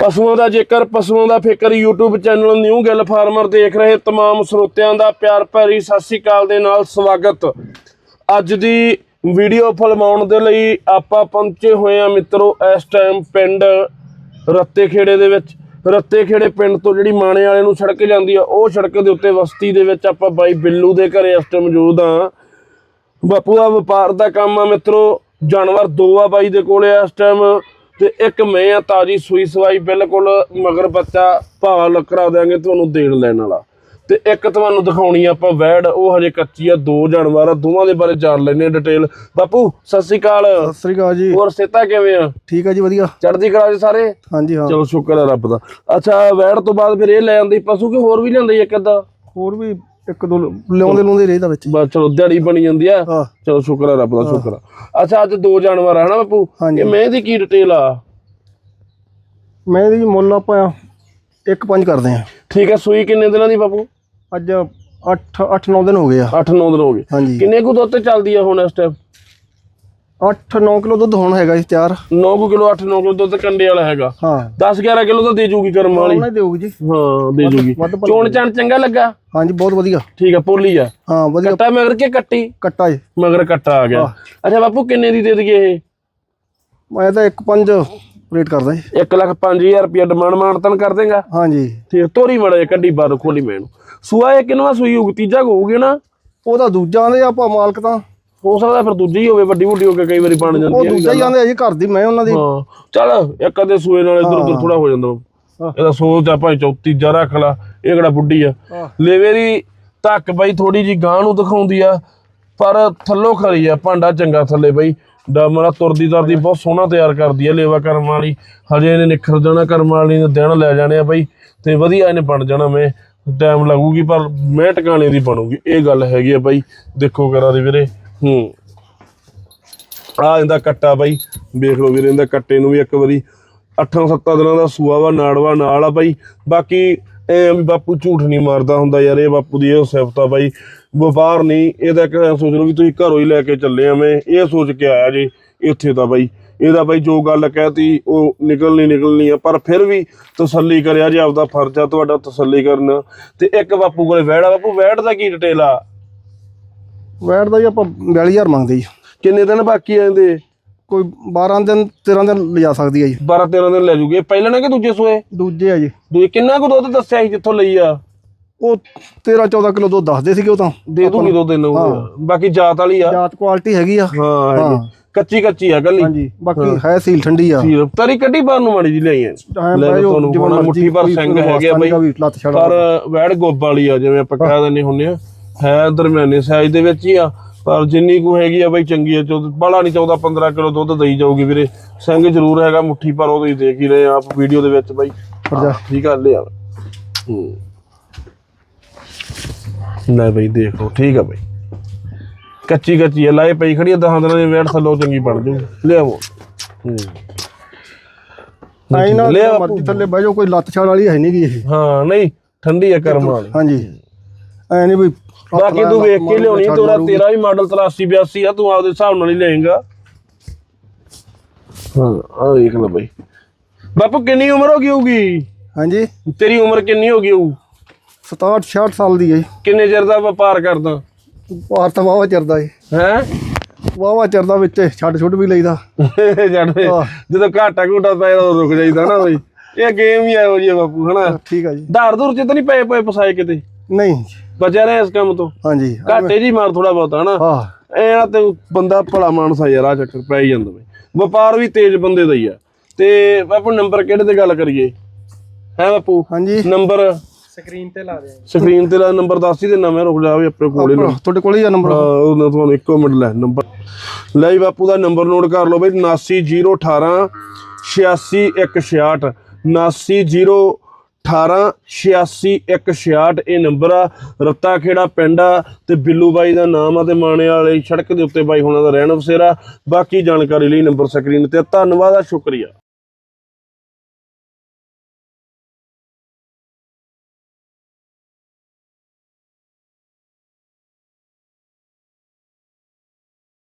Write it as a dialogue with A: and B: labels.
A: ਪਸ਼ੂਆਂ ਦਾ ਜੇਕਰ ਪਸ਼ੂਆਂ ਦਾ ਫਿਕਰ YouTube channel new Gill farmer ਦੇਖ ਰਹੇ तमाम ਸਰੋਤਿਆਂ ਦਾ ਪਿਆਰ ਭਰੀ ਸਤਿ ਸ੍ਰੀ ਅਕਾਲ ਦੇ ਨਾਲ ਸਵਾਗਤ ਅੱਜ ਦੀ ਵੀਡੀਓ ਫਿਲਮਾਉਣ ਦੇ ਲਈ ਆਪਾਂ ਪਹੁੰਚੇ ਹੋਏ ਆ ਮਿੱਤਰੋ ਇਸ ਟਾਈਮ ਪਿੰਡ ਰੱਤੇ ਖੇੜੇ ਦੇ ਵਿੱਚ ਰੱਤੇ ਖੇੜੇ ਪਿੰਡ ਤੋਂ ਜਿਹੜੀ ਮਾਣੇ ਵਾਲੇ ਨੂੰ ਸੜਕ ਜਾਂਦੀ ਆ ਉਹ ਸੜਕ ਦੇ ਉੱਤੇ ਵਸਤੀ ਦੇ ਵਿੱਚ ਆਪਾਂ ਬਾਈ ਬਿੱਲੂ ਦੇ ਘਰੇ ਇਸ ਟਾਈਮ ਮੌਜੂਦ ਆ ਬਾਪੂ ਦਾ ਵਪਾਰ ਦਾ ਕੰਮ ਆ ਮਿੱਤਰੋ ਜਾਨਵਰ ਦੋ ਆ ਬਾਈ ਦੇ ਕੋਲੇ ਇਸ ਟਾਈਮ ਤੇ ਇੱਕ ਮੈਂ ਆ ਤਾਜੀ ਸੂਈ ਸਵਾਈ ਬਿਲਕੁਲ ਮਗਰ ਬੱਚਾ ਭਾਅ ਲੱਕਰਾ ਦਿਆਂਗੇ ਤੁਹਾਨੂੰ ਦੇਣ ਲੈਣ ਵਾਲਾ। ਤੇ ਇੱਕ ਤੁਹਾਨੂੰ ਦਿਖਾਉਣੀ ਆ ਆਪਾਂ ਵੈੜ ਉਹ ਹਜੇ ਕੱਚੀ ਆ ਦੋ ਜਾਨਵਰ ਆ ਦੋਵਾਂ ਦੇ ਬਾਰੇ ਜਾਣ ਲੈਣੇ ਡਿਟੇਲ ਬਾਪੂ ਸਤਿ ਸ੍ਰੀ ਅਕਾਲ।
B: ਸਤਿ ਸ੍ਰੀ ਅਕਾਲ ਜੀ।
A: ਹੋਰ ਸੇਤਾ ਕਿਵੇਂ ਆ?
B: ਠੀਕ ਹੈ ਜੀ ਵਧੀਆ।
A: ਚੜ੍ਹਦੀ ਕਲਾ ਜੀ ਸਾਰੇ?
B: ਹਾਂਜੀ ਹਾਂ।
A: ਚਲੋ ਸ਼ੁਕਰ ਹੈ ਰੱਬ ਦਾ। ਅੱਛਾ ਵੈੜ ਤੋਂ ਬਾਅਦ ਫਿਰ ਇਹ ਲੈ ਆਂਦੀ ਪਸ਼ੂ ਕਿ ਹੋਰ ਵੀ ਲਿਆਂਦੇ ਇੱਕ ਅੱਧਾ?
B: ਹੋਰ ਵੀ ਇੱਕ ਦੋ ਲਿਆਉਂਦੇ ਲੁੰਦੇ ਰਹਿਦਾ ਵਿੱਚ।
A: ਬਸ ਚਲੋ ਦਿਹਾੜੀ ਬਣੀ ਜਾਂਦੀ ਆ।
B: ਹਾਂ।
A: ਚਲੋ ਸ਼ੁਕਰ ਹੈ ਰੱਬ ਦਾ ਸ਼ੁਕਰ ਆ। ਅੱਛਾ ਅੱਜ ਦੋ ਜਾਨਵਰ ਆ ਹਨਾ ਬਾਪੂ?
B: ਹਾਂਜੀ।
A: ਇਹ ਮੈਂ ਦੀ ਕੀ ਡਿਟੇਲ ਆ?
B: ਮੈਂ ਇਹਦੀ ਮੁੱਲ ਆਪਾਂ ਇੱਕ ਪੰਜ ਕਰਦੇ ਆ
A: ਠੀਕ ਹੈ ਸੂਈ ਕਿੰਨੇ ਦਿਨਾਂ ਦੀ ਬਾਪੂ?
B: ਅੱਜ 8 8 9 ਦਿਨ ਹੋ ਗਏ ਆ।
A: 8-9 ਦਿਨ ਹੋ ਗਏ।
B: ਹਾਂਜੀ।
A: ਕਿੰਨੇ ਕੁ ਦੁੱਧ ਤੇ ਚੱਲਦੀ ਆ ਹੁਣ ਇਸ ਟਾਈਮ
B: 8 9 ਕਿਲੋ ਦੁੱਧ ਹੁਣ ਹੈਗਾ ਜੀ ਤਿਆਰ।
A: 9 ਕਿਲੋ 8-9 ਕਿਲੋ ਦੁੱਧ ਕੰਡੇ ਵਾਲਾ ਹੈਗਾ।
B: ਹਾਂ।
A: 10-11 ਕਿਲੋ ਤਾਂ ਦੇ ਜੂਗੀ ਕਰਮ ਵਾਲੀ।
B: ਉਹਨਾਂ ਦੇਊਗੀ ਜੀ।
A: ਹਾਂ ਦੇ ਜੂਗੀ।
B: ਵੱਧ ਭਲਾ
A: ਚੋਣ ਚਣ ਚੰਗਾ ਲੱਗਾ?
B: ਹਾਂਜੀ ਬਹੁਤ ਵਧੀਆ।
A: ਠੀਕ ਆ ਪੋਲੀ ਆ।
B: ਹਾਂ ਵਧੀਆ।
A: ਕੱਟਾ ਮਗਰ ਕੇ ਕੱਟੀ?
B: ਕੱਟਾ ਜੀ।
A: ਮਗਰ ਕੱਟਾ ਆ ਗਿਆ। ਅੱਛਾ ਬਾਪੂ ਕਿੰਨੇ ਦੀ ਦੇ ਦਈਏ ਇਹ?
B: ਮੈਂ ਤਾਂ ਇੱਕ ਪੰਜ ਰੇਟ ਕਰਦਾ ਜੀ।
A: 1 ਲੱਖ 5000 ਰੁਪਏ ਡਿਮਾਂਡ ਮਾਨਤਨ ਕਰ ਦੇਗਾ?
B: ਹਾਂਜੀ
A: ਠੀਕ ਤੋਰੀ ਮੜਾ ਕੱਢੀ ਬਾਹਰ ਖੋਲੀ ਮੈਨੂੰ ਸੂਆ ਇਹ ਕਿੰਨਵਾ ਸੂਈ ਹੋਊਗੀ? ਤੀਜਾ ਹੋਊਗੀ ਨਾ?
B: ਉਹਦਾ ਦੂਜਾ ਆਂਦੇ ਆਪਾਂ ਮਾਲਕ ਤਾਂ।
A: ਹੋ ਸਕਦਾ ਫਿਰ ਦੂਜੀ ਹੋਵੇ ਵੱਡੀ ਵੱਡੀ ਹੋ ਕੇ ਕਈ ਵਾਰੀ ਬਣ
B: ਉਹ
A: ਜਾਂਦੀ ਹੈ
B: ਦੂਜਾ ਹੀ ਆਂਦੇ ਆ। ਜੀ ਘਰ ਦੀ ਮੈਂ ਉਹਨਾਂ ਦੀ।
A: ਹਾਂ। ਚੱਲ ਇੱਕ ਅੱਧੇ ਸੂਏ ਨਾਲ ਇਧਰ ਉਧਰ ਥੋੜਾ ਹੋ ਜਾਂਦਾ। ਇਹਦਾ ਸੋਚ ਆ ਭਾਈ ਚੌਥੀ ਜਾ ਰੱਖ ਲਾ ਇਹ ਕਿਹੜਾ ਬੁੱਢੀ ਆ।
B: ਹਾਂ।
A: ਲੇਵੇ ਦੀ ਧੱਕ ਬਾਈ ਥੋੜੀ ਜੀ ਗਾਂ ਨੂੰ ਦਿਖਾਉਂਦੀ ਆ ਪਰ ਥੱਲੋਂ ਖਰੀ ਆ ਭਾਂਡਾ ਚੰਗਾ ਥੱਲੇ ਬਾਈ। ਡਮਰਾ ਤੁਰਦੀ ਤਰਦੀ ਬਹੁਤ ਸੋਹਣਾ ਤਿਆਰ ਕਰਦੀ ਆ ਲੇਵਾ ਕਰਮ ਵਾਲੀ। ਹਜੇ ਇਹਨੇ ਨਿਖਰ ਜਾਣਾ ਕਰਮ ਵਾਲੀ ਨੇ ਦਿਨ ਲੈ ਜਾਣੇ ਆ ਬਾਈ ਤੇ ਵਧੀਆ ਇਹਨੇ ਬਣ ਜਾਣਾ ਮੈਂ। ਟਾਈਮ ਲੱਗੂਗੀ ਪਰ ਮੈਂ ਟਿਕਾਣੇ ਦੀ ਬਣੂਗੀ। ਇਹ ਗੱਲ ਹੈਗੀ ਆ ਬਾਈ ਦੇਖੋ ਕਰਾ ਦੇ ਵੀਰੇ। ਹੂੰ। ਆ ਇਹਦਾ ਕੱਟਾ ਬਾਈ। ਵੇਖ ਲਓ ਵੀਰੇ, ਇਹਦਾ ਕੱਟੇ ਨੂੰ ਵੀ ਇੱਕ ਵਾਰੀ 8-7 ਦਿਨਾਂ ਦਾ ਸੂਆ ਵਾ, ਨਾੜਵਾ ਨਾਲ ਆ ਬਾਈ। ਬਾਕੀ ਐ ਵੀ ਬਾਪੂ ਝੂਠ ਨਹੀਂ ਮਾਰਦਾ ਹੁੰਦਾ ਯਾਰ, ਇਹ ਬਾਪੂ ਦੀ ਇਹ ਸਿਫਤ ਆ ਬਾਈ। ਵਪਾਰ ਨਹੀਂ, ਇਹਦਾ ਇੱਕ ਐਂ ਸੋਚ ਲਓ ਵੀ ਤੁਸੀਂ ਘਰੋਂ ਹੀ ਲੈ ਕੇ ਚੱਲੇ ਆ, ਮੈਂ ਇਹ ਸੋਚ ਕੇ ਆਇਆ ਜੀ ਇੱਥੇ ਤਾਂ ਬਾਈ। ਇਹਦਾ ਬਾਈ ਜੋ ਗੱਲ ਕਹਿਤੀ, ਉਹ ਨਿਕਲਣੀ ਨਿਕਲਣੀ ਆ, ਪਰ ਫਿਰ ਵੀ ਤਸੱਲੀ ਕਰਿਆ ਜੇ ਆਪਦਾ ਫਰਜ਼ ਆ ਤੁਹਾਡਾ ਤਸੱਲੀ ਕਰਨਾ। ਤੇ ਇੱਕ ਬਾਪੂ ਕੋਲੇ ਵੈੜ ਆ ਬਾਪੂ ਵੈੜ ਦਾ ਕੀ ਡਿਟੇਲ ਆ?
B: ਵੈਟ ਦਾ ਜੀ ਆਪਾਂ 42000 ਮੰਗਦੇ ਜੀ।
A: ਕਿੰਨੇ ਦਿਨ ਬਾਕੀ ਆ ਇਹਦੇ
B: ਕੋਈ 12 ਦਿਨ 13 ਦਿਨ ਲਿਜਾ ਸਕਦੀ ਹੈ ਜੀ।
A: 12 13 ਦਿਨ ਲੈ ਜੂਗੇ। ਪਹਿਲਾਂ ਨਾ ਕਿ ਦੂਜੇ ਸੂਏ?
B: ਦੂਜੇ ਆ ਜੀ।
A: ਦੂਜੇ ਕਿੰਨਾ ਕੁ ਦੁੱਧ ਦੱਸਿਆ ਸੀ ਜਿੱਥੋਂ ਲਈ ਆ?
B: ਉਹ 13 14 ਕਿਲੋ ਦੁੱਧ ਦੱਸਦੇ ਸੀਗੇ ਉਹ ਤਾਂ।
A: ਦੇ ਦੂੰਗੀ ਦੋ ਦਿਨ ਬਾਕੀ ਜਾਤ ਵਾਲੀ ਆ।
B: ਜਾਤ ਕੁਆਲਿਟੀ ਹੈਗੀ ਆ।
A: ਹਾਂ। ਕੱਚੀ ਕੱਚੀ ਆ ਗੱਲੀ।
B: ਹਾਂਜੀ। ਬਾਕੀ ਹੈ। ਸੀਲ ਠੰਡੀ ਆ।
A: ਠੀਕ ਤਰੀ ਕੱਢੀ ਬਾਹਰ ਨੂੰ ਮਾੜੀ ਜੀ ਲਈ ਆ। ਲੈ ਤੁਹਾਨੂੰ ਮੁੱਠੀ
B: ਕੋਈ
A: ਸਿੰਘ ਹੈਗੇ ਆ ਬਈ। ਪਰ ਵੈੜ ਗੋਬ ਵਾਲੀ ਆ ਜਿਵੇਂ ਆਪਾਂ ਕਹਿ ਦਿੰਦੇ ਹੁੰਨੇ ਆ। ਹੈ ਦਰਮਿਆਨੇ ਸਾਈਜ਼ ਦੇ ਵਿੱਚ ਹੀ ਆ ਪਰ ਜਿੰਨੀ ਕੁ ਹੈਗੀ ਆ ਬਈ ਚੰਗੀ ਆ ਚੌਦ ਬੜਾ ਨਹੀਂ 14 15 ਕਿਲੋ ਦੁੱਧ ਦੇਈ ਜਾਊਗੀ ਵੀਰੇ। ਸਿੰਘ ਜ਼ਰੂਰ ਹੈਗਾ ਮੁੱਠੀ ਪਰ ਉਹ ਤੁਸੀਂ ਦੇਖ ਹੀ ਰਹੇ ਆ ਆਪ ਵੀਡੀਓ ਦੇ ਵਿੱਚ ਬਈ। ਠੀਕ ਆ। ਲਿਆ ਲੈ ਬਈ ਦੇਖੋ ਠੀਕ ਆ ਬਈ। ਕੱਚੀ ਕੱਚੀ ਆ ਲਾਏ ਪਈ ਖੜੀ ਆ ਦਹਾਂ ਦਿਨਾਂ ਦੀ ਵੇੜ ਥੱਲੋਂ ਚੰਗੀ ਬਣ ਜੂ ਲਿਆਵੋ ਹੂੰ।
B: ਐਂ ਨਾ
A: ਲਿਆ
B: ਮਰਜ਼ੀ ਥੱਲੇ ਬਹਿ ਜਾਓ ਕੋਈ ਲੱਤ ਛੜ ਵਾਲੀ ਹੈ ਨਹੀਂ ਗੀ ਇਹ।
A: ਹਾਂ ਨਹੀਂ ਠੰਡੀ ਆ ਕਰਮ ਵਾਲੀ।
B: ਹਾਂਜੀ। ਐ ਨਹੀਂ ਵੀ
A: ਬਾਕੀ ਤੂੰ ਵੇਖ ਕੇ ਲਿਆਉਣੀ ਤੋਰਾ। ਤੇਰਾ ਵੀ ਮਾਡਲ 83 82 ਆ ਤੂੰ ਆਪਦੇ ਹਿਸਾਬ ਨਾਲ ਹੀ ਲਏਗਾ। ਹਾਂ ਆ ਵੇਖ ਲੈ ਬਈ। ਬਾਪੂ ਕਿੰਨੀ ਉਮਰ ਹੋ ਗਈ ਹੋਊਗੀ?
B: ਹਾਂਜੀ।
A: ਤੇਰੀ ਉਮਰ ਕਿੰਨੀ ਹੋ ਗਈ ਹੋਊ?
B: 67 66 ਸਾਲ ਦੀ ਹੈ ਜੀ।
A: ਕਿੰਨੇ ਚਿਰ ਦਾ ਵਪਾਰ ਕਰਦਾ?
B: ਭਾਰ ਤਾਂ ਵਾਵਾ ਚਿਰਦਾ ਹੈ
A: ਹੈ?
B: ਵਾਵਾ ਚਿਰਦਾ ਵਿੱਚ ਛੱਡ ਛੁੱਟ ਵੀ ਲਈਦਾ।
A: ਜਦ
B: ਆਹ।
A: ਜਦੋਂ ਘਾਟਾ ਘੂਟਾ ਪੈ ਉਦੋਂ ਰੁਕ ਜਾਈਦਾ ਨਾ ਬਈ। ਇਹ ਗੇਮ ਹੀ ਇਹੋ ਜਿਹੀ ਆ ਬਾਪੂ ਹਨਾ?
B: ਠੀਕ ਆ ਜੀ।
A: ਧਾਰ ਧੁਰ ਚ ਤਾਂ ਨਹੀਂ ਪਏ ਪਏ ਫਸਾਏ ਕਿਤੇ?
B: ਨਹੀਂ।
A: ਬਚਿਆ ਰਿਹਾ ਇਸ ਕੰਮ ਤੋਂ।
B: ਹਾਂਜੀ।
A: ਘਾਟੇ ਜੀ ਮਾਰ ਥੋੜਾ ਬਹੁਤਾ ਹਨਾ?
B: ਹਾਂ।
A: ਇਹ ਨਾ ਤੇ ਬੰਦਾ ਭਲਾ ਮਾਨਸਾ ਯਾਰ ਆ ਚੱਕਰ ਪੈ ਹੀ ਜਾਂਦਾ ਬਈ। ਵਪਾਰ ਵੀ ਤੇਜ਼ ਬੰਦੇ ਦਾ ਹੀ ਆ। ਤੇ ਬਾਪੂ ਨੰਬਰ ਕਿਹੜੇ ਤੇ ਗੱਲ ਕਰੀਏ? ਹੈ ਬਾਪੂ?
B: ਹਾਂਜੀ।
A: ਨੰਬਰ?
B: ਸਕਰੀਨ ਤੇ ਲਾ ਦੇ
A: ਸਕਰੀਨ ਤੇ ਲਾ ਨੰਬਰ ਦੱਸ ਹੀ ਦੇ ਨਵੇਂ ਰੁਕ ਜਾਵੇ ਆਪਣੇ ਕੋਲੇ ਨੂੰ।
B: ਤੁਹਾਡੇ ਕੋਲ ਹੀ ਆ ਨੰਬਰ?
A: ਹਾਂ ਉਹਨਾਂ ਤੁਹਾਨੂੰ ਇੱਕੋ ਮਿੰਟ ਲੈ ਨੰਬਰ। ਲੈ ਜੀ ਬਾਪੂ ਦਾ ਨੰਬਰ ਨੋਟ ਕਰ ਲਓ ਬਈ 79018 86166 79018 86166 ਇਹ ਨੰਬਰ ਆ। ਰੱਤਾ ਖੇੜਾ ਪਿੰਡ ਆ ਤੇ ਬਿੱਲੂ ਬਾਈ ਦਾ ਨਾਮ ਆ ਤੇ ਮਾਣੇ ਵਾਲੀ ਸੜਕ ਦੇ ਉੱਤੇ ਬਾਈ ਹੁਣਾਂ ਦਾ ਰਹਿਣ ਬਸੇਰਾ ਬਾਕੀ ਜਾਣਕਾਰੀ ਲਈ ਨੰਬਰ ਸਕਰੀਨ ਤੇ ਧੰਨਵਾਦ ਆ, ਸ਼ੁਕਰੀਆ।